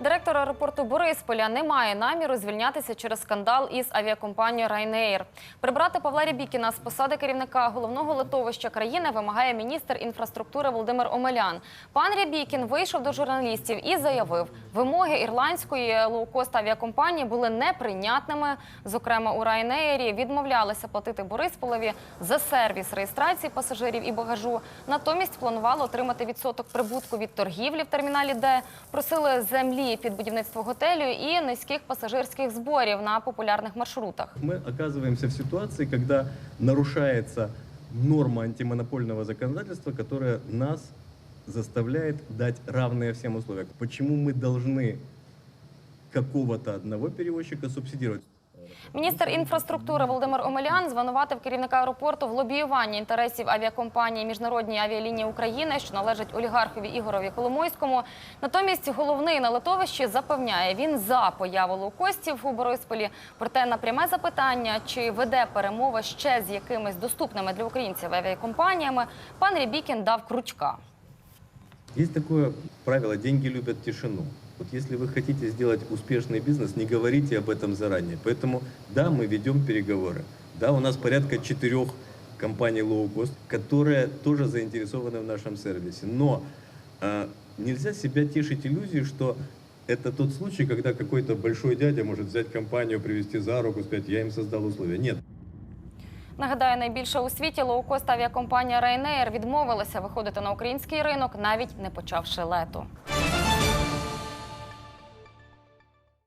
Директор аеропорту Борисполя не має наміру звільнятися через скандал із авіакомпанією Ryanair. Прибрати Павла Рябікіна з посади керівника головного литовища країни вимагає міністр інфраструктури Володимир Омелян. Пан Рябікін вийшов до журналістів і заявив, вимоги ірландської лоукост авіакомпанії були неприйнятними. Зокрема, у Ryanair відмовлялися платити Борисполові за сервіс реєстрації пасажирів і багажу. Натомість планували отримати відсоток прибутку від торгівлі в терміналі, Д, просили землі під будівництво готелю і низьких пасажирських зборів на популярних маршрутах. Мы оказываемся в ситуации, когда нарушается норма антимонопольного законодательства, которая нас заставляет дать равные всем условия. Почему мы должны какого-то одного перевозчика субсидировать? Міністр інфраструктури Володимир Омелян звинуватив керівника аеропорту в лобіюванні інтересів авіакомпанії Міжнародні авіалінії України, що належить олігархові Ігорові Коломойському. Натомість головний на литовищі запевняє, він за появу лоукостів у Борисполі. Проте на пряме запитання, чи веде перемови ще з якимись доступними для українців авіакомпаніями, пан Рябікін дав кручка. Есть такое правило «деньги любят тишину». Вот если вы хотите сделать успешный бизнес, не говорите об этом заранее. Поэтому да, мы ведем переговоры. Да, у нас порядка четырех компаний low-cost, которые тоже заинтересованы в нашем сервисе. Но э, нельзя себя тешить иллюзией, что это тот случай, когда какой-то большой дядя может взять компанию, привести за руку, сказать, я им создал условия. Нет, Нагадаю, найбільша у світі лоукост авіакомпанія Ryanair відмовилася виходити на український ринок, навіть не почавши лету.